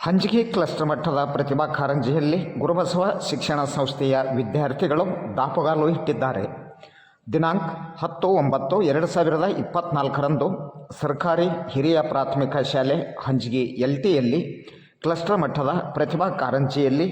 ಹಂಜಿಗೆ cluster ಮಟ್ಟದ ಪ್ರತಿಭಾ ಕಾರಂಜಿಯಲ್ಲಿ ಗುರುಬಸವ ಶಿಕ್ಷಣ ಸಂಸ್ಥೆಯ ವಿದ್ಯಾರ್ಥಿಗಳು ದಾಪುಗಾಲು ಇಟ್ಟಿದ್ದಾರೆ. ದಿನಾಂಕ ಹತ್ತು ಒಂಬತ್ತು ಎರಡು ಸಾವಿರದ ಇಪ್ಪತ್ತ್ನಾಲ್ಕರಂದು ಸರ್ಕಾರಿ ಹಿರಿಯ ಪ್ರಾಥಮಿಕ ಶಾಲೆ ಹಂಜಿಗೆ ಎಲ್ ಟಿಯಲ್ಲಿ ಕ್ಲಸ್ಟರ್ ಮಟ್ಟದ ಪ್ರತಿಭಾ ಕಾರಂಜಿಯಲ್ಲಿ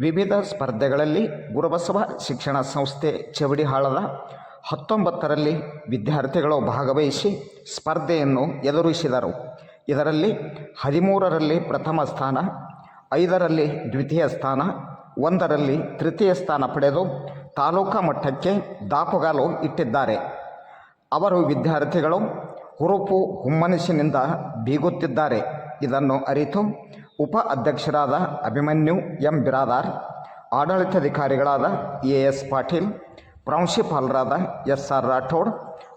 ವಿವಿಧ ಸ್ಪರ್ಧೆಗಳಲ್ಲಿ ಗುರುಬಸವ ಶಿಕ್ಷಣ ಸಂಸ್ಥೆ ಚವಡಿಹಾಳದ ಹತ್ತೊಂಬತ್ತರಲ್ಲಿ ವಿದ್ಯಾರ್ಥಿಗಳು ಭಾಗವಹಿಸಿ ಸ್ಪರ್ಧೆಯನ್ನು ಎದುರಿಸಿದರು. ಇದರಲ್ಲಿ ಹದಿಮೂರರಲ್ಲಿ ಪ್ರಥಮ ಸ್ಥಾನ, ಐದರಲ್ಲಿ ದ್ವಿತೀಯ ಸ್ಥಾನ, ಒಂದರಲ್ಲಿ ತೃತೀಯ ಸ್ಥಾನ ಪಡೆದು ತಾಲೂಕಾ ಮಟ್ಟಕ್ಕೆ ದಾಪುಗಾಲು ಇಟ್ಟಿದ್ದಾರೆ. ಅವರು ವಿದ್ಯಾರ್ಥಿಗಳು ಹುರುಪು ಹುಮ್ಮನಸ್ಸಿನಿಂದ ಬೀಗುತ್ತಿದ್ದಾರೆ. ಇದನ್ನು ಅರಿತು ಉಪ ಅಧ್ಯಕ್ಷರಾದ ಅಭಿಮನ್ಯು ಎಂ. ಬಿರಾದಾರ್, ಆಡಳಿತಾಧಿಕಾರಿಗಳಾದ ಎ ಎಸ್ ಪಾಟೀಲ್, ಪ್ರಾಂಶುಪಾಲರಾದ ಎಸ್. ಆರ್. ರಾಠೋಡ್,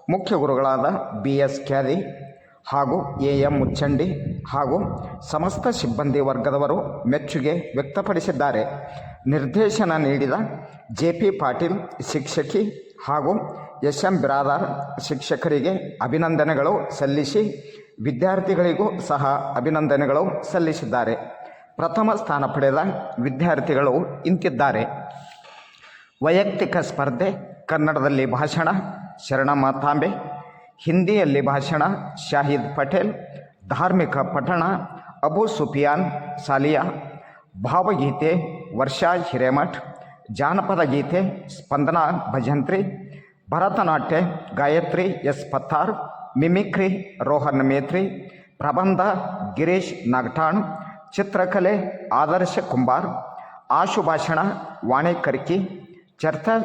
ಮುಖ್ಯ ಗುರುಗಳಾದ ಬಿ. ಎಸ್. ಕ್ಯಾದಿ ಹಾಗೂ ಎ ಎಂ ಮುಚ್ಚಂಡಿ ಹಾಗೂ ಸಮಸ್ತ ಸಿಬ್ಬಂದಿ ವರ್ಗದವರು ಮೆಚ್ಚುಗೆ ವ್ಯಕ್ತಪಡಿಸಿದ್ದಾರೆ. ನಿರ್ದೇಶನ ನೀಡಿದ ಜೆ ಪಿ ಪಾಟೀಲ್ ಶಿಕ್ಷಕಿ ಹಾಗೂ ಎಸ್ ಎಂ ಬಿರಾದಾರ್ ಶಿಕ್ಷಕರಿಗೆ ಅಭಿನಂದನೆಗಳು ಸಲ್ಲಿಸಿ ವಿದ್ಯಾರ್ಥಿಗಳಿಗೂ ಸಹ ಅಭಿನಂದನೆಗಳು ಸಲ್ಲಿಸಿದ್ದಾರೆ. ಪ್ರಥಮ ಸ್ಥಾನ ಪಡೆದ ವಿದ್ಯಾರ್ಥಿಗಳು ಇಂತಿದ್ದಾರೆ. ವೈಯಕ್ತಿಕ ಸ್ಪರ್ಧೆ ಕನ್ನಡದಲ್ಲಿ ಭಾಷಣ ಶರಣಮ್ಮ ತಾಂಬೆ ಹಿಂದಿಯಲ್ಲಿ ಭಾಷಣ ಶಾಹಿದ್ ಪಟೇಲ್, ಧಾರ್ಮಿಕ ಪಠಣ ಅಬು ಸುಫಿಯಾನ್ ಸಾಲಿಯಾ, ಭಾವಗೀತೆ ವರ್ಷಾ ಹಿರೇಮಠ್, ಜಾನಪದ ಗೀತೆ ಸ್ಪಂದನಾ ಭಜಂತ್ರಿ, ಭರತನಾಟ್ಯ ಗಾಯತ್ರಿ ಎಸ್ ಪತ್ತಾರ್, ಮಿಮಿಕ್ರಿ ರೋಹನ್ ಮೇತ್ರಿ, ಪ್ರಬಂಧ ಗಿರೀಶ್ ನಾಗಠಾಣ್, ಚಿತ್ರಕಲೆ ಆದರ್ಶ ಕುಂಬಾರ್ ಆಶುಭಾಷಣ ವಾಣಿ ಕರ್ಕಿ ಚರ್ಚಾ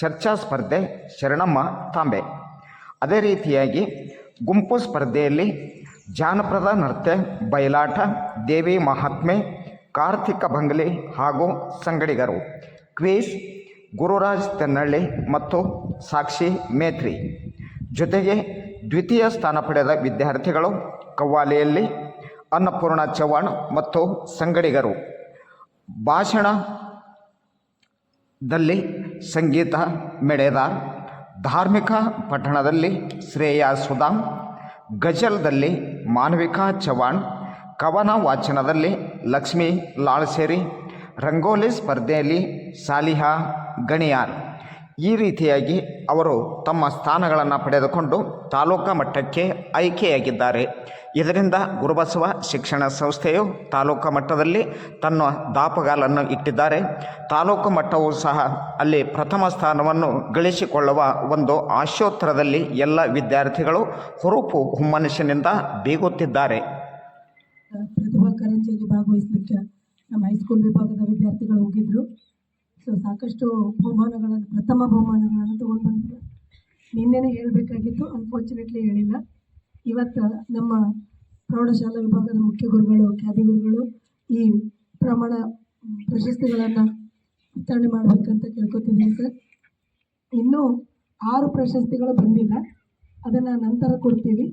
ಚರ್ಚಾ ಸ್ಪರ್ಧೆ ಶರಣಮ್ಮ ತಾಂಬೆ. ಅದೇ ರೀತಿಯಾಗಿ ಗುಂಪು ಸ್ಪರ್ಧೆಯಲ್ಲಿ ಜಾನಪದ ನೃತ್ಯ, ಬಯಲಾಟ, ದೇವಿ ಮಹಾತ್ಮೆ, ಕಾರ್ತಿಕ ಬಂಗ್ಲೆ ಹಾಗೂ ಸಂಗಡಿಗರು. ಕ್ವೀಸ್ ಗುರುರಾಜ್ ತೆನ್ನಳ್ಳಿ ಮತ್ತು ಸಾಕ್ಷಿ ಮೇತ್ರಿ. ಜೊತೆಗೆ ದ್ವಿತೀಯ ಸ್ಥಾನ ಪಡೆದ ವಿದ್ಯಾರ್ಥಿಗಳು ಕವ್ವಾಲೆಯಲ್ಲಿ ಅನ್ನಪೂರ್ಣ ಚವ್ಹಾಣ್ ಮತ್ತು ಸಂಗಡಿಗರು. ಭಾಷಣದಲ್ಲಿ ಸಂಗೀತ ಮೆಡೆದಾರ್ ಧಾರ್ಮಿಕ ಪಠಣದಲ್ಲಿ ಶ್ರೇಯಾ ಸುಧಾಮ್ ಗಜಲ್ದಲ್ಲಿ ಮಾನ್ವಿಕಾ ಚವಾಣ್ ಕವನ ವಾಚನದಲ್ಲಿ ಲಕ್ಷ್ಮೀ ಲಾಳ್ಸೇರಿ ರಂಗೋಲಿ ಸ್ಪರ್ಧೆಯಲ್ಲಿ ಸಾಲಿಹಾ ಗಣಿಯಾರ್. ಈ ರೀತಿಯಾಗಿ ಅವರು ತಮ್ಮ ಸ್ಥಾನಗಳನ್ನು ಪಡೆದುಕೊಂಡು ತಾಲೂಕಾ ಮಟ್ಟಕ್ಕೆ ಆಯ್ಕೆಯಾಗಿದ್ದಾರೆ. ಇದರಿಂದ ಗುರುಬಸವ ಶಿಕ್ಷಣ ಸಂಸ್ಥೆಯು ತಾಲೂಕು ಮಟ್ಟದಲ್ಲಿ ತನ್ನ ದಾಪಗಾಲನ್ನು ಇಟ್ಟಿದ್ದಾರೆ. ತಾಲೂಕು ಮಟ್ಟವು ಸಹ ಅಲ್ಲಿ ಪ್ರಥಮ ಸ್ಥಾನವನ್ನು ಗಳಿಸಿಕೊಳ್ಳುವ ಒಂದು ಆಶೋತ್ತರದಲ್ಲಿ ಎಲ್ಲ ವಿದ್ಯಾರ್ಥಿಗಳು ಹುರುಪು ಹುಮ್ಮನಸ್ಸಿನಿಂದ ಬೀಗುತ್ತಿದ್ದಾರೆ. ಭಾಗವಹಿಸಲಿಕ್ಕೆ ನಮ್ಮ ಹೈಸ್ಕೂಲ್ ವಿಭಾಗದ ವಿದ್ಯಾರ್ಥಿಗಳು ಹೋಗಿದ್ರು. ಸೊ ಸಾಕಷ್ಟು ಬಹುಮಾನಗಳನ್ನು, ಪ್ರಥಮ ಬಹುಮಾನಗಳನ್ನು ತಗೊಂಡು ಬಂದಿದ್ದೆ ನಿನ್ನೆನೇ ಹೇಳಬೇಕಾಗಿತ್ತು ಅನ್ಫಾರ್ಚುನೇಟ್ಲಿ ಹೇಳಿಲ್ಲ. ಇವತ್ತು ನಮ್ಮ ಪ್ರೌಢಶಾಲಾ ವಿಭಾಗದ ಮುಖ್ಯ ಗುರುಗಳು, ಖ್ಯಾತಿ ಗುರುಗಳು ಈ ಪ್ರಮಾಣ ಪ್ರಶಸ್ತಿಗಳನ್ನು ವಿತರಣೆ ಮಾಡಬೇಕಂತ ಕೇಳ್ಕೊತಿದ್ದೀನಿ ಸರ್. ಇನ್ನೂ ಆರು ಪ್ರಶಸ್ತಿಗಳು ಬಂದಿಲ್ಲ. ಅದನ್ನು ನಂತರ ಕೊಡ್ತೀವಿ.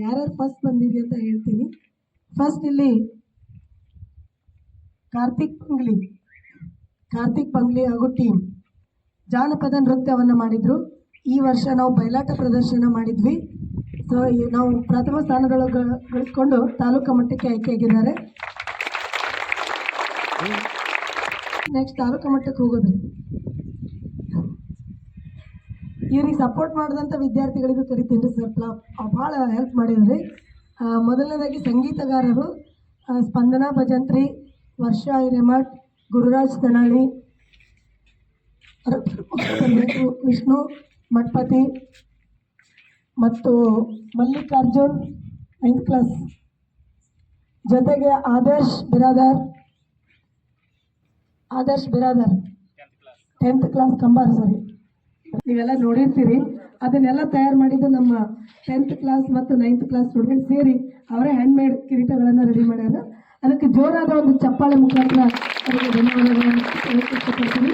ಯಾರ್ಯಾರು ಫಸ್ಟ್ ಬಂದಿರಿ ಅಂತ ಹೇಳ್ತೀನಿ. ಫಸ್ಟ್ ಇಲ್ಲಿ ಕಾರ್ತಿಕ್ ಪಂಗ್ಲಿ ಕಾರ್ತಿಕ್ ಪಂಗ್ಲಿ ಹಾಗೂ ಟೀಮ್. ಜಾನಪದ ನೃತ್ಯವನ್ನು ಮಾಡಿದ್ರು. ಈ ವರ್ಷ ನಾವು ಬಯಲಾಟ ಪ್ರದರ್ಶನ ಮಾಡಿದ್ವಿ. ಸೊ ನಾವು ಪ್ರಥಮ ಸ್ಥಾನಗಳು ಗಳಿಸ್ಕೊಂಡು ತಾಲೂಕು ಮಟ್ಟಕ್ಕೆ ಆಯ್ಕೆಯಾಗಿದ್ದಾರೆ. ನೆಕ್ಸ್ಟ್ ತಾಲೂಕು ಮಟ್ಟಕ್ಕೆ ಹೋಗೋದು. ಇವ್ರಿಗೆ ಸಪೋರ್ಟ್ ಮಾಡಿದಂಥ ವಿದ್ಯಾರ್ಥಿಗಳಿಗೂ ಕರಿತೀನಿ ಸರ್. ಭಾಳ ಹೆಲ್ಪ್ ಮಾಡಿದ್ರಿ ಮೊದಲನೇದಾಗಿ ಸಂಗೀತಗಾರರು ಸ್ಪಂದನಾ ಭಜಂತ್ರಿ, ವರ್ಷಾ ಹಿರೇಮಠ್ ಗುರುರಾಜ್ ತನಾಳಿ ವಿಷ್ಣು ಮಠಪತಿ ಮತ್ತು ಮಲ್ಲಿಕಾರ್ಜುನ್ ನೈನ್ತ್ ಕ್ಲಾಸ್ ಜೊತೆಗೆ Adarsh Biradar Adarsh Biradar tenth class Kambar sorry ನೀವೆಲ್ಲ ನೋಡಿರ್ತೀರಿ ಅದನ್ನೆಲ್ಲ ತಯಾರು ಮಾಡಿದ್ದು ನಮ್ಮ ಟೆಂತ್ ಕ್ಲಾಸ್ ಮತ್ತು ನೈನ್ತ್ ಕ್ಲಾಸ್ ಸ್ಟೂಡೆಂಟ್ ಸೇರಿ ಅವರೇ ಹ್ಯಾಂಡ್ ಮೇಡ್ ಕಿರೀಟಗಳನ್ನು ರೆಡಿ ಮಾಡ್ಯಾರ ಅದಕ್ಕೆ ಜೋರಾದ ಒಂದು ಚಪ್ಪಾಳೆ ಮುಖಾಂತರ ಅವರಿಗೆ ಧನ್ಯವಾದಗಳನ್ನು ಹೇಳಕ್ಕೆ ಇಷ್ಟಪಡ್ತೀನಿ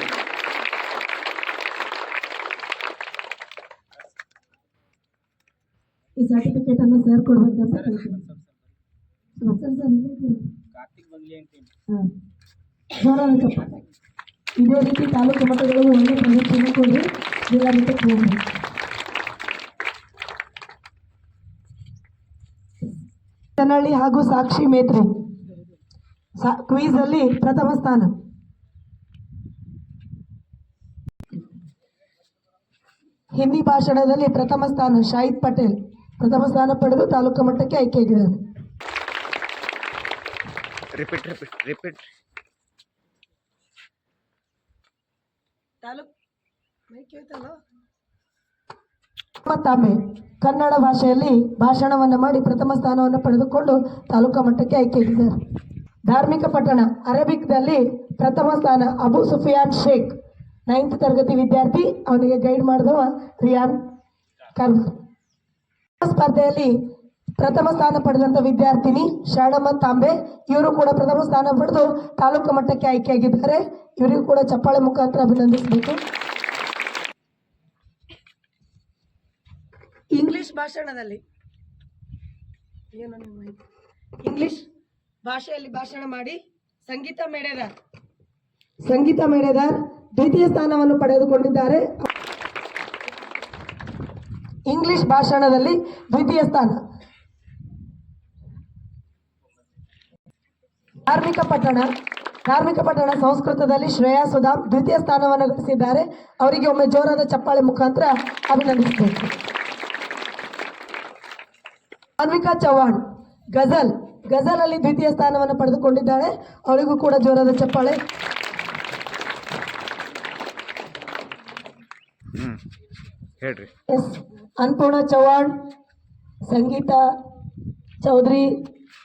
ಈ ಸರ್ಟಿಫಿಕೇಟ್ ಅನ್ನು ಸರ್ ಕೊಡ್ಬೇಕಂತ ಕೇಳ್ತೀನಿ ಸರ್ ಸರ್ ಸರ್ ಇಲ್ಲೇ ಇದ್ದೀರಿ. ಹಾಂ. ಜೋರಾದ ಚಪ್ಪಾಳೆ ಇದೇ ರೀತಿ ತಾಲೂಕು ಮಟ್ಟಗಳಿಗೆ ಒಳ್ಳೆ ಪ್ರದರ್ಶನ ಕೊಡಿ. ಜಿಲ್ಲಾ ಮಟ್ಟಕ್ಕೆ ಹೋಗಿ. ತನಳ್ಳಿ ಹಾಗೂ ಸಾಕ್ಷಿ ಮೇತ್ರಿ. ಕ್ವೀಸಲ್ಲಿ ಪ್ರಥಮ ಸ್ಥಾನ. ಹಿಂದಿ ಭಾಷಣದಲ್ಲಿ ಪ್ರಥಮ ಸ್ಥಾನ ಶಾಹಿದ್ ಪಟೇಲ್. ಪ್ರಥಮ ಸ್ಥಾನ ಪಡೆದು ತಾಲೂಕು ಮಟ್ಟಕ್ಕೆ ಆಯ್ಕೆಯಾಗಿದ್ದಾರೆ. ರಿಪೀಟ್ ರಿಪೀಟ್ ರಿಪೀಟ್ ತಾಮೆ ಕನ್ನಡ ಭಾಷೆಯಲ್ಲಿ ಭಾಷಣವನ್ನು ಮಾಡಿ ಪ್ರಥಮ ಸ್ಥಾನವನ್ನು ಪಡೆದುಕೊಂಡು ತಾಲೂಕು ಮಟ್ಟಕ್ಕೆ ಆಯ್ಕೆಯಾಗಿದ್ದಾರೆ. ಧಾರ್ಮಿಕ ಪಟ್ಟಣ ಅರೇಬಿಕ್ದಲ್ಲಿ ಪ್ರಥಮ ಸ್ಥಾನ ಅಬು ಸುಫಿಯಾನ್ ಶೇಖ್. ನೈನ್ತ್ ತರಗತಿ ವಿದ್ಯಾರ್ಥಿ, ಅವನಿಗೆ ಗೈಡ್ ಮಾಡಿದವ ರಿಯಾನ್ ಕರ್ಮ ಸ್ಪರ್ಧೆಯಲ್ಲಿ ಪ್ರಥಮ ಸ್ಥಾನ ಪಡೆದಂತ ವಿದ್ಯಾರ್ಥಿನಿ ಶರಣಮ್ಮ ತಾಂಬೆ, ಇವರು ಕೂಡ ಪ್ರಥಮ ಸ್ಥಾನ ಪಡೆದು ತಾಲೂಕು ಮಟ್ಟಕ್ಕೆ ಆಯ್ಕೆಯಾಗಿದ್ದಾರೆ. ಇವರಿಗೂ ಕೂಡ ಚಪ್ಪಾಳೆ ಮುಖಾಂತರ ಅಭಿನಂದಿಸಬೇಕು. ಇಂಗ್ಲಿಷ್ ಭಾಷಣದಲ್ಲಿ. ಏನು ಇಂಗ್ಲಿಷ್ ಭಾಷೆಯಲ್ಲಿ ಭಾಷಣ ಮಾಡಿ ಸಂಗೀತ ಮೇಡೆದಾರ್ ಸಂಗೀತ ಮೇಡೆದಾರ್ ದ್ವಿತೀಯ ಸ್ಥಾನವನ್ನು ಪಡೆದುಕೊಂಡಿದ್ದಾರೆ. ಇಂಗ್ಲಿಷ್ ಭಾಷಣದಲ್ಲಿ ದ್ವಿತೀಯ ಸ್ಥಾನ. ಧಾರ್ಮಿಕ ಪಟ್ಟಣ ಧಾರ್ಮಿಕ ಪಟ್ಟಣ ಸಂಸ್ಕೃತದಲ್ಲಿ ಶ್ರೇಯಾ ಸುಧಾ ದ್ವಿತೀಯ ಸ್ಥಾನವನ್ನು ಗಳಿಸಿದ್ದಾರೆ. ಅವರಿಗೆ ಒಮ್ಮೆ ಜೋರಾದ ಚಪ್ಪಾಳೆ ಮುಖಾಂತರ ಅಭಿನಂದಿಸಬೇಕು. ಅನ್ವಿಕಾ ಚೌಹಾಣ್ ಗಜಲ್ ಗಜಲ್ ಅಲ್ಲಿ ದ್ವಿತೀಯ ಸ್ಥಾನವನ್ನು ಪಡೆದುಕೊಂಡಿದ್ದಾಳೆ ಅವಳಿಗೂ ಕೂಡ ಜೋರಾದ ಚಪ್ಪಾಳೆ. ಅನ್ಪೂರ್ಣ ಹೇಳ್ರಿ. ಎಸ್ ಅನ್ನಪೂರ್ಣ ಚವ್ಹಾಣ್ ಸಂಗೀತ ಚೌಧರಿ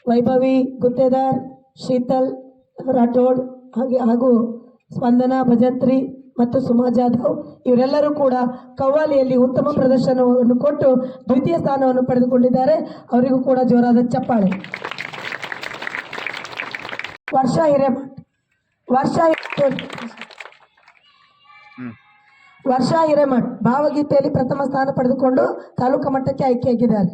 ವೈಭವಿ ಗುತ್ತೇದಾರ್ ಶೀತಲ್ ರಾಠೋಡ್ ಹಾಗೆ ಹಾಗೂ ಸ್ಪಂದನಾ ಭಜಂತ್ರಿ ಮತ್ತು ಸುಮಾ ಜಾಧವ್ ಇವರೆಲ್ಲರೂ ಕೂಡ ಕವ್ವಾಲಿಯಲ್ಲಿ ಉತ್ತಮ ಪ್ರದರ್ಶನವನ್ನು ಕೊಟ್ಟು ದ್ವಿತೀಯ ಸ್ಥಾನವನ್ನು ಪಡೆದುಕೊಂಡಿದ್ದಾರೆ. ಅವರಿಗೂ ಕೂಡ ಜೋರಾದ ಚಪ್ಪಾಳೆ. ವರ್ಷಾ ಹಿರೇಮಠ್. ವರ್ಷಾ ವರ್ಷ ವರ್ಷಾ ಹಿರೇಮಠ್. ಭಾವಗೀತೆಯಲ್ಲಿ ಪ್ರಥಮ ಸ್ಥಾನ ಪಡೆದುಕೊಂಡು ತಾಲೂಕು ಮಟ್ಟಕ್ಕೆ ಆಯ್ಕೆಯಾಗಿದ್ದಾರೆ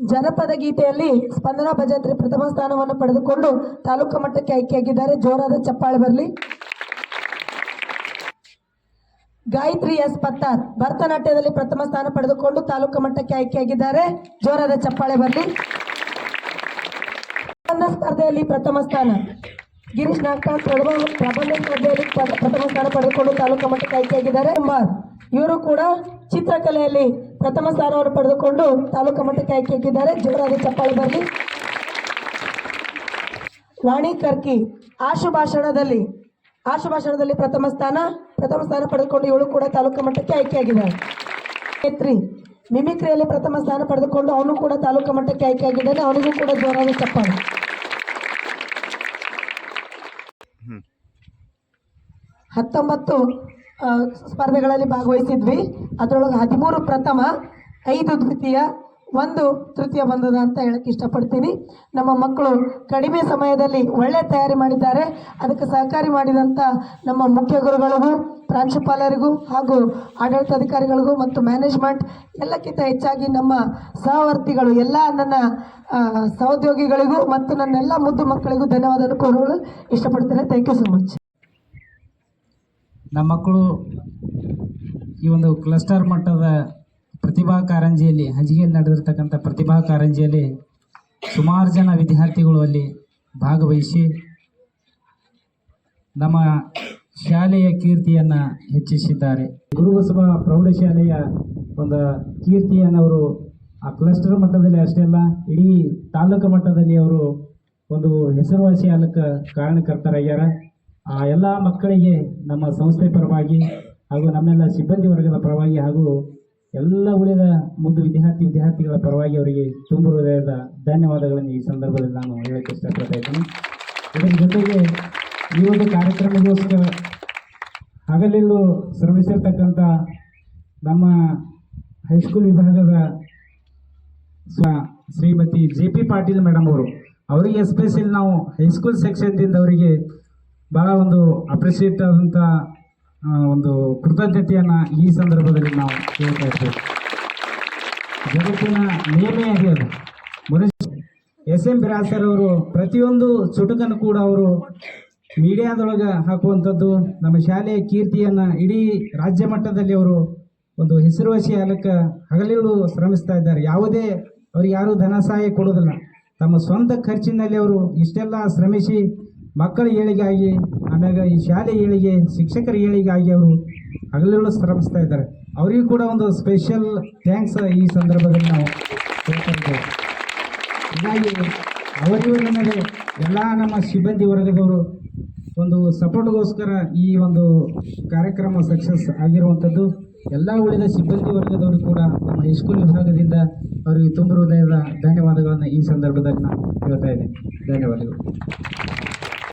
ಜನಪದ ಗೀತೆಯಲ್ಲಿ ಸ್ಪಂದನಾ ಭಜಂತ್ರಿ ಪ್ರಥಮ ಸ್ಥಾನವನ್ನು ಪಡೆದುಕೊಂಡು ತಾಲೂಕು ಮಟ್ಟಕ್ಕೆ ಆಯ್ಕೆಯಾಗಿದ್ದಾರೆ ಜೋರಾದ ಚಪ್ಪಾಳೆ ಬರಲಿ. ಗಾಯತ್ರಿ ಎಸ್ ಪತ್ತಾರ್ ಭರತನಾಟ್ಯದಲ್ಲಿ ಪ್ರಥಮ ಸ್ಥಾನ ಪಡೆದುಕೊಂಡು ತಾಲೂಕು ಮಟ್ಟಕ್ಕೆ ಆಯ್ಕೆಯಾಗಿದ್ದಾರೆ ಜೋರಾದ ಚಪ್ಪಾಳೆ ಬರಲಿ. ಪ್ರಬಂಧ ಸ್ಪರ್ಧೆಯಲ್ಲಿ ಪ್ರಥಮ ಸ್ಥಾನ. ಗಿರೀಶ್ ನಾಗ್ಪಾಲ್ ಪ್ರಥಮ ಪ್ರಬಂಧ ಸ್ಪರ್ಧೆಯಲ್ಲಿ ಪ್ರಥಮ ಸ್ಥಾನ ಪಡೆದುಕೊಂಡು ತಾಲೂಕು ಮಟ್ಟಕ್ಕೆ ಆಯ್ಕೆಯಾಗಿದ್ದಾರೆ. ಕುಮಾರ್ ಇವರು ಕೂಡ ಚಿತ್ರಕಲೆಯಲ್ಲಿ ಪ್ರಥಮ ಸ್ಥಾನವನ್ನು ಪಡೆದುಕೊಂಡು ತಾಲೂಕು ಮಟ್ಟಕ್ಕೆ ಆಯ್ಕೆಯಾಗಿದ್ದಾರೆ. ಜೋರಾದ ಚಪ್ಪಾಳೆ ಬರಲಿ. ವಾಣಿ ಕರ್ಕಿ ಆಶು ಭಾಷಣದಲ್ಲಿ ಪ್ರಥಮ ಸ್ಥಾನ ಪ್ರಥಮ ಸ್ಥಾನ ಪಡೆದುಕೊಂಡು ಇವಳು ಕೂಡ ತಾಲೂಕು ಮಟ್ಟಕ್ಕೆ ಆಯ್ಕೆಯಾಗಿದ್ದಾರೆ. ಗಾಯತ್ರಿ ಮಿಮಿಕ್ರಿಯಲ್ಲಿ ಪ್ರಥಮ ಸ್ಥಾನ ಪಡೆದುಕೊಂಡು ಅವನು ಕೂಡ ತಾಲೂಕು ಮಟ್ಟಕ್ಕೆ ಆಯ್ಕೆಯಾಗಿದ್ದಾನೆ. ಅವನಿಗೂ ಕೂಡ ಜೋರಾದ ಚಪ್ಪಾಳೆ. ಹತ್ತೊಂಬತ್ತು ಸ್ಪರ್ಧೆಗಳಲ್ಲಿ ಭಾಗವಹಿಸಿದ್ವಿ. ಅದರೊಳಗೆ ಹದಿಮೂರು ಪ್ರಥಮ, ಐದು ದ್ವಿತೀಯ, ಒಂದು ತೃತೀಯ ಬಂದದ ಅಂತ ಹೇಳಕ್ಕೆ ಇಷ್ಟಪಡ್ತೀನಿ. ನಮ್ಮ ಮಕ್ಕಳು ಕಡಿಮೆ ಸಮಯದಲ್ಲಿ ಒಳ್ಳೆ ತಯಾರಿ ಮಾಡಿದ್ದಾರೆ. ಅದಕ್ಕೆ ಸಹಕಾರಿ ಮಾಡಿದಂಥ ನಮ್ಮ ಮುಖ್ಯ ಗುರುಗಳಿಗೂ, ಪ್ರಾಂಶುಪಾಲರಿಗೂ ಹಾಗೂ ಆಡಳಿತಾಧಿಕಾರಿಗಳಿಗೂ ಮತ್ತು ಮ್ಯಾನೇಜ್ಮೆಂಟ್ ಎಲ್ಲಕ್ಕಿಂತ ಹೆಚ್ಚಾಗಿ ನಮ್ಮ ಸಹವರ್ತಿಗಳು, ಎಲ್ಲ ನನ್ನ ಸಹೋದ್ಯೋಗಿಗಳಿಗೂ ಮತ್ತು ನನ್ನೆಲ್ಲ ಮುದ್ದು ಮಕ್ಕಳಿಗೂ ಧನ್ಯವಾದ ಕೋರಲು ಇಷ್ಟಪಡ್ತೇನೆ. ಥ್ಯಾಂಕ್ ಯು ಸೊ ಮಚ್ ನಮ್ಮ ಮಕ್ಕಳು ಈ ಒಂದು ಕ್ಲಸ್ಟರ್ ಮಟ್ಟದ ಪ್ರತಿಭಾ ಕಾರಂಜಿಯಲ್ಲಿ ಹಜಿಗೆಯಲ್ಲಿ ನಡೆದಿರ್ತಕ್ಕಂಥ ಪ್ರತಿಭಾ ಕಾರಂಜಿಯಲ್ಲಿ ಸುಮಾರು ಜನ ವಿದ್ಯಾರ್ಥಿಗಳು ಅಲ್ಲಿ ಭಾಗವಹಿಸಿ ನಮ್ಮ ಶಾಲೆಯ ಕೀರ್ತಿಯನ್ನು ಹೆಚ್ಚಿಸಿದ್ದಾರೆ. ಗುರುಬಸವ ಪ್ರೌಢಶಾಲೆಯ ಒಂದು ಕೀರ್ತಿಯನ್ನು ಅವರು ಆ ಕ್ಲಸ್ಟರ್ ಮಟ್ಟದಲ್ಲಿ ಅಷ್ಟೇ ಅಲ್ಲ, ಇಡೀ ತಾಲೂಕು ಮಟ್ಟದಲ್ಲಿ ಅವರು ಒಂದು ಹೆಸರುವಾಸಿ ಅಲ್ಲಕ್ಕೆ ಕಾರಣಕರ್ತರಾಗ್ಯಾರ. ಆ ಎಲ್ಲ ಮಕ್ಕಳಿಗೆ ನಮ್ಮ ಸಂಸ್ಥೆ ಪರವಾಗಿ ಹಾಗೂ ನಮ್ಮೆಲ್ಲ ಸಿಬ್ಬಂದಿ ವರ್ಗದ ಪರವಾಗಿ ಹಾಗೂ ಎಲ್ಲ ಉಳಿದ ಮುದ್ದು ವಿದ್ಯಾರ್ಥಿ ವಿದ್ಯಾರ್ಥಿಗಳ ಪರವಾಗಿ ಅವರಿಗೆ ತುಂಬ ಹೃದಯದ ಧನ್ಯವಾದಗಳನ್ನು ಈ ಸಂದರ್ಭದಲ್ಲಿ ನಾನು ಹೇಳಕ್ಕೆ ಇಷ್ಟಪಡ್ತಾ ಇದ್ದೀನಿ. ಇದರ ಜೊತೆಗೆ ಈ ಒಂದು ಕಾರ್ಯಕ್ರಮಗೋಸ್ಕರ ಹಗಲಿಲ್ಲೂ ಶ್ರಮಿಸಿರ್ತಕ್ಕಂಥ ನಮ್ಮ ಹೈಸ್ಕೂಲ್ ವಿಭಾಗದ ಸ್ವ- Shrimati J P Patil madam ಅವರು, ಅವರಿಗೆ ಎಸ್ಪೆಷಲಿ ನಾವು ಹೈಸ್ಕೂಲ್ ಸೆಕ್ಷನ್ದಿಂದ ಅವರಿಗೆ ಭಾಳ ಒಂದು ಅಪ್ರಿಷಿಯೇಟ್ ಆದಂಥ ಒಂದು ಕೃತಜ್ಞತೆಯನ್ನು ಈ ಸಂದರ್ಭದಲ್ಲಿ ನಾವು ಹೇಳ್ತಾ ಇದ್ದೇವೆ ಜಗತ್ತಿನ ನಿಯಮೇ ಇದೆ ಅದು. ಮನುಷ್ಯ ಎಸ್ ಎಂ ಬಿರಾಸರ್ ಅವರು ಪ್ರತಿಯೊಂದು ಚುಟುಕನ್ನು ಕೂಡ ಅವರು ಮೀಡಿಯಾದೊಳಗೆ ಹಾಕುವಂಥದ್ದು, ನಮ್ಮ ಶಾಲೆಯ ಕೀರ್ತಿಯನ್ನು ಇಡೀ ರಾಜ್ಯ ಮಟ್ಟದಲ್ಲಿ ಅವರು ಒಂದು ಹೆಸರುವಾಸಿ ಆಗಲಿಕ್ಕೆ ಹಗಲಿಳು ಶ್ರಮಿಸ್ತಾ ಇದ್ದಾರೆ. ಯಾವುದೇ ಅವ್ರಿಗೆ ಯಾರೂ ಧನ ಸಹಾಯ ಕೊಡೋದಿಲ್ಲ ತಮ್ಮ ಸ್ವಂತ ಖರ್ಚಿನಲ್ಲಿ ಅವರು ಇಷ್ಟೆಲ್ಲ ಶ್ರಮಿಸಿ ಮಕ್ಕಳ ಏಳಿಗಾಗಿ ಆಮೇಲೆ ಈ ಶಾಲೆ ಏಳಿಗೆ, ಶಿಕ್ಷಕರ ಏಳಿಗಾಗಿ ಅವರು ಹಗಲಿರುಳು ಶ್ರಮಿಸ್ತಾ ಇದ್ದಾರೆ. ಅವರಿಗೂ ಕೂಡ ಒಂದು ಸ್ಪೆಷಲ್ ಥ್ಯಾಂಕ್ಸ್ ಈ ಸಂದರ್ಭದಲ್ಲಿ ನಾವು ಹೇಳ್ತಾ ಇದ್ದೇವೆ. ಹೀಗಾಗಿ ಅವರಿಗೂ ನನಗೆ ಎಲ್ಲ ನಮ್ಮ ಸಿಬ್ಬಂದಿ ವರ್ಗದವರು ಒಂದು ಸಪೋರ್ಟ್ಗೋಸ್ಕರ ಈ ಒಂದು ಕಾರ್ಯಕ್ರಮ ಸಕ್ಸಸ್ ಆಗಿರುವಂಥದ್ದು. ಎಲ್ಲ ಉಳಿದ ಸಿಬ್ಬಂದಿ ವರ್ಗದವರು ಕೂಡ ನಮ್ಮ ಹೈಸ್ಕೂಲ್ ವಿಭಾಗದಿಂದ ಅವರಿಗೆ ತುಂಬ ಹೃದಯದ ಧನ್ಯವಾದಗಳನ್ನು ಈ ಸಂದರ್ಭದಲ್ಲಿ ನಾನು ಹೇಳ್ತಾ ಇದ್ದೀನಿ. ಧನ್ಯವಾದಗಳು.